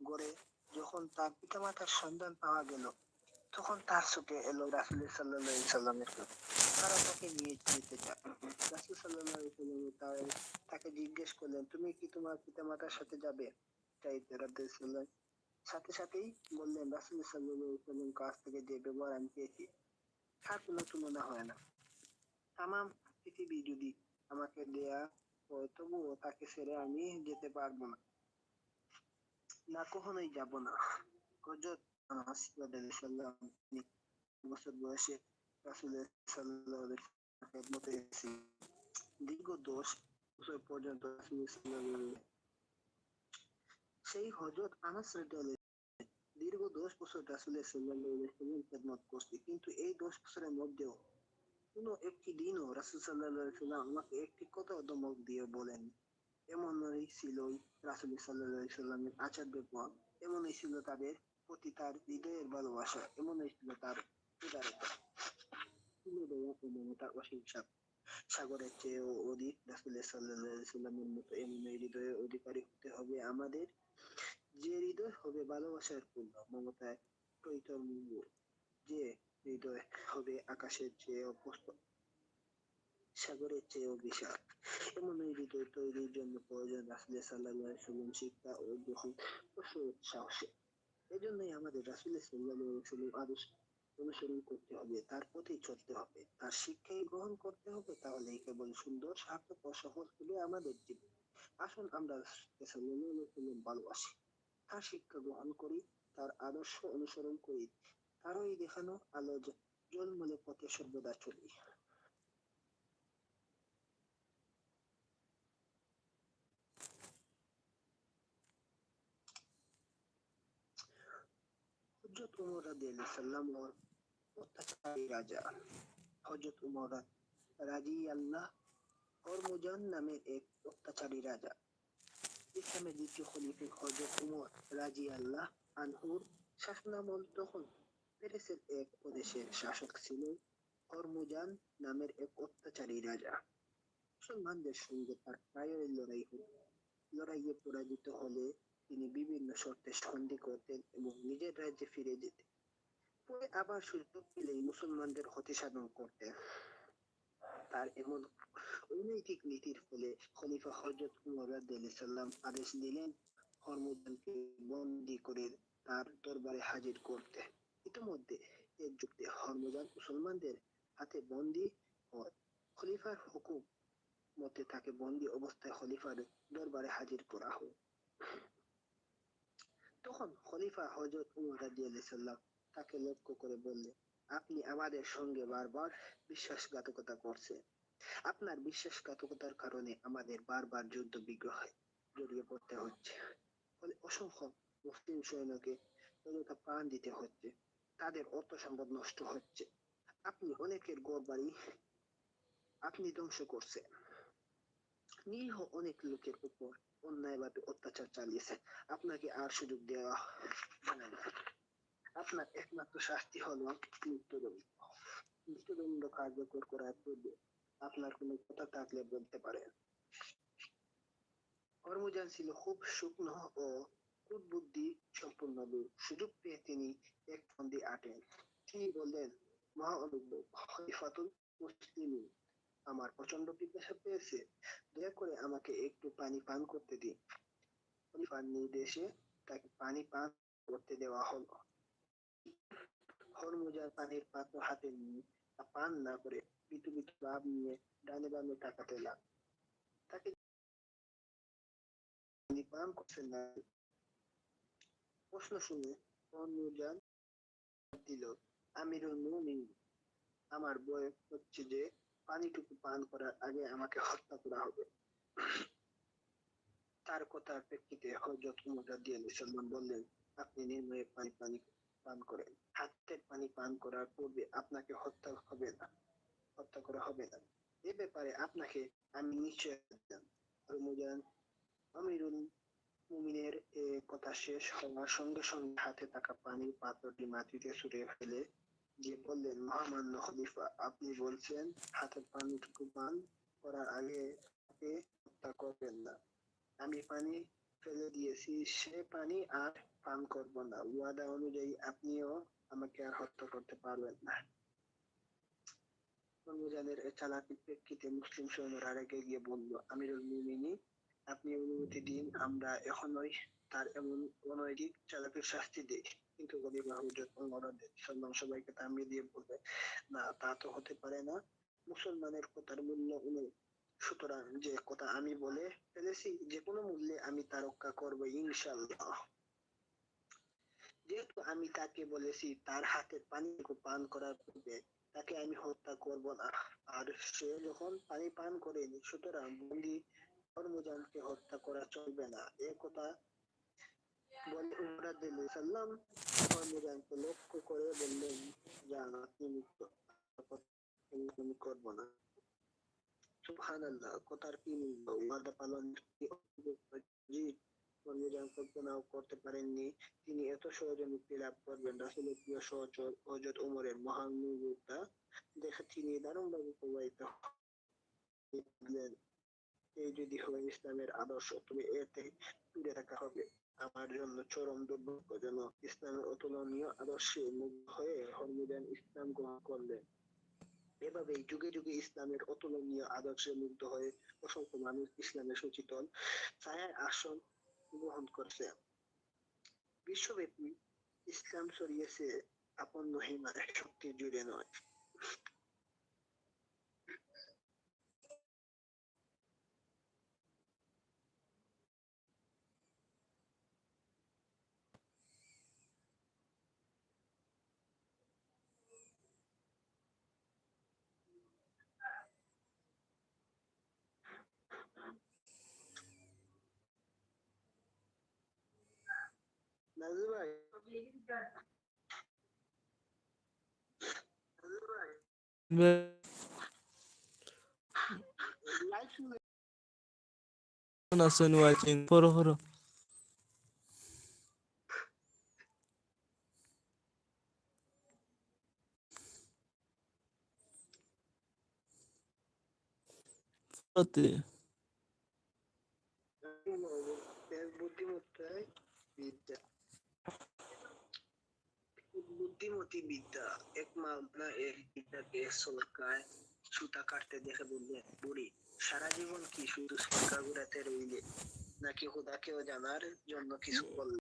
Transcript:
গড়ে যখন তার সন্ধান পাওয়া গেল, তখন তার এলো সাল্লাহ সাল্লামের। তারা তাকে নিয়ে যেতে রাসুল সাল্লাম তাকে জিজ্ঞেস করলেন, তুমি কি তোমার পিতামাতার সাথে যাবে? তাই রাদিয়াল্লাহু সাথে সাথেই বললেন, রাসুল সাল্লাম কাছ থেকে যে ব্যবহার আমি পেয়েছি, তার কোনো তুলনা হয় না। তামাম পৃথিবী যদি আমাকে দেয়া হয়, তবুও তাকে ছেড়ে আমি যেতে পারব না। না। কখনোই যাব না হজরত সাল্লাম বছর বয়সে রাসূলের আলাইহি খেদমতে। দীর্ঘ দশ বছর পর্যন্ত সেই হজরত আনাস দীর্ঘ দশ বছর রাসূলের ওয়াসাল্লাম খেদমত করছে। কিন্তু এই দশ বছরের মধ্যেও কোনো একটি দিনও রাসূল ওয়াসাল্লাম আমাকে একটি কথা ধমক দিয়ে বলেন এমনই ছিল রাসূল সাল্লাল্লাহু আলাইহি ওয়াসাল্লামের আচার ব্যবহার এমনই ছিল তাদের প্রতি তার হৃদয়ের ভালোবাসা এমনই ছিল তার উদারতা মমতার অসীম সাগ সাগরের চেয়েও অধিক রাসূল সাল্লাল্লাহু আলাইহি ওয়াসাল্লামের মতো এমনই হৃদয়ের অধিকারী হতে হবে আমাদের যে হৃদয় হবে ভালোবাসার পূর্ণ মমতায় পরিতম্য যে হৃদয় হবে আকাশের চেয়েও প্রস্ত সাগরের চেয়েও বিশাল এমন এই তৈরির জন্য প্রয়োজন রাসুল সাল্লাহ সাল্লাম শিক্ষা ও গ্রহণ ও সাহসে এজন্যই আমাদের রাসুল সাল্লাহ সাল্লাম আদর্শ অনুসরণ করতে হবে তার পথেই চলতে হবে তার শিক্ষাই গ্রহণ করতে হবে তাহলেই কেবল সুন্দর সার্থক ও সহজ হবে আমাদের জীবন আসুন আমরা ভালোবাসি তার শিক্ষা গ্রহণ করি, তার আদর্শ অনুসরণ করি, তারই দেখানো আলো জলমলে পথে সর্বদা চলি। হজরত উমর রাজা। হজরত উমর রাজি আল্লাহ হরমুজান নামের এক অত্যাচারী রাজা। ইসলামের দ্বিতীয় খলিফে হজরত উমর রাজি আল্লাহ আনহুর শাসনামল তখন এক প্রদেশের শাসক ছিল। হরমুজান নামের এক অত্যাচারী রাজা। মুসলমানদের সঙ্গে তার প্রায়ই লড়াই হতো। লড়াইয়ে পরাজিত হলে তিনি বিভিন্ন শর্তে সন্ধি করতেন এবং নিজের রাজ্যে ফিরে যেতেন। পরে আবার সুযোগ পেলেই মুসলমানদের ক্ষতি সাধন করতেন। তার এমন অনৈতিক নীতির ফলে খলিফা হজরত উমর সাল্লাম আদেশ দিলেন হরমুজানকে বন্দী করে তার দরবারে হাজির করতে। ইতিমধ্যে এর যুক্তি হরমুজান মুসলমানদের হাতে বন্দী হয়। খলিফার হুকুম মতে তাকে বন্দী অবস্থায় খলিফার দরবারে হাজির করা হয় তখন খলিফা হজরত উমর রাদিয়াল্লাহু সাল্লাম তাকে লক্ষ্য করে বললেন আপনি আমাদের সঙ্গে বারবার বিশ্বাসঘাতকতা করছেন। আপনার বিশ্বাসঘাতকতার কারণে আমাদের বারবার যুদ্ধ বিগ্রহে জড়িয়ে পড়তে হচ্ছে। ফলে অসংখ্য মুসলিম সৈন্যকে অযথা প্রাণ দিতে হচ্ছে। তাদের অর্থ সম্পদ নষ্ট হচ্ছে। আপনি অনেকের ঘর বাড়ি আপনি ধ্বংস করছেন। নিরীহ অনেক লোকের উপর অন্যায়ভাবে অত্যাচার চালিয়েছে। আপনাকে আর সুযোগ দেওয়া হবে না। আপনার একমাত্র শাস্তি হলো মৃত্যুদণ্ড। মৃত্যুদণ্ড কার্যকর করার পূর্বে আপনার কোনো কথা থাকলে বলতে পারেন। হরমুজান ছিল খুব শুকনো ও কুটবুদ্ধি সম্পূর্ণ লোক। সুযোগ পেয়ে তিনি এক ফন্দি আটেন। তিনি বললেন, মহা অনুভব খলিফাতুল মুসলিমিন। আমার প্রচণ্ড পিপাসা পেয়েছে, দয়া করে আমাকে একটু পানি পান করতে দিন। খলিফার নির্দেশে তাকে পানি পান করতে দেওয়া হলো। হরমুজার পানির পাত্র হাতে নিয়ে তা পান না করে বিতু বিতু ভাব নিয়ে ডানে বামে তাকাতে লাগ তাকে তিনি পান করছেন না প্রশ্ন শুনে হরমুজান দিল, আমিরুল মুমিন, আমার বয় হচ্ছে যে পানিটুকু পান করার আগে আমাকে হত্যা করা হবে। তার কথার প্রেক্ষিতে হজরত রাদিয়াল্লাহু সাল্লাম বললেন, আপনি নির্ভয়ে পানি পানি পান করেন। হাতের পানি পান করার পূর্বে আপনাকে হত্যা হবে না, হত্যা করা হবে না। এ ব্যাপারে আপনাকে আমি নিশ্চয় কথা শেষ হওয়ার সঙ্গে সঙ্গে হাতে থাকা পানির পাত্রটি মাটিতে ছুঁড়ে ফেলে যে বললেন মহামান্য খলিফা, আপনি বলছেন হাতের পানিটুকু পান করার আগে তাকে হত্যা করবেন না। আমি পানি ফেলে দিয়েছি, সে পানি আর পান করব না। ওয়াদা অনুযায়ী আপনিও আমাকে আর হত্যা করতে পারবেন না। রমজানের চালাকির প্রেক্ষিতে মুসলিম সৈন্যরা রেগে গিয়ে বলল, আমিরুল মুমিনিন, আপনি অনুমতি দিন, আমরা এখনই তার এমন অনৈতিক চালাকির শাস্তি দিই। কিন্তু গরিবা হুজুর ওমর সাল্লাম সবাইকে থামিয়ে দিয়ে বলবে, না, তা তো হতে পারে না। মুসলমানের কথার মূল্য উনি, সুতরাং যে কথা আমি বলে ফেলেছি, যে কোনো মূল্যে আমি তা রক্ষা করব ইনশাল্লাহ যেহেতু আমি তাকে বলেছি, তার হাতে পানি পান করার পূর্বে তাকে আমি হত্যা করব না। আর সে যখন পানি পান করেনি, সুতরাং বন্দি ধর্মজানকে হত্যা করা চলবে না। এ কথা বলে সাল্লাম লক্ষ্য করে বললেন আমি করব না। সুবহানাল্লাহ, কথার কি মূল্য? পালন করতে পারেননি। তিনি এত সহজে মুক্তি লাভ করবেন। রাসুলের প্রিয় সহচর হজরত উমরের মহান মুহূর্তটা দেখে তিনি দারুণভাবে প্রবাহিত এই যদি হয় ইসলামের আদর্শ, তবে এতে দূরে থাকা হবে। আমার জন্য চরম দুর্ভাগ্যজনক। ইসলামের অতুলনীয় আদর্শে মুগ্ধ হয়ে হরমুজান ইসলাম গ্রহণ করলেন। এভাবেই যুগে যুগে ইসলামের অতুলনীয় আদর্শে মুগ্ধ হয়ে অসংখ্য মানুষ ইসলামের সচেতন ছায়ার আসন গ্রহণ করছে। বিশ্বব্যাপী ইসলাম ছড়িয়েছে আপন মহিমার শক্তি জুড়ে নয়। নাজু ভাই Nasıl watching? Horo horo. Fate. বুদ্ধিমত্তায় বিদ্যা বুদ্ধিমতী বিদ্যা এক মামলা এক বিদ্যাকে সরকার সুতা কাটতে দেখে বললে, বুড়ি, সারা জীবন কি শুধু সরকার ঘুরাতে রইলে? নাকি খোদাকেও জানার জন্য কিছু করলে?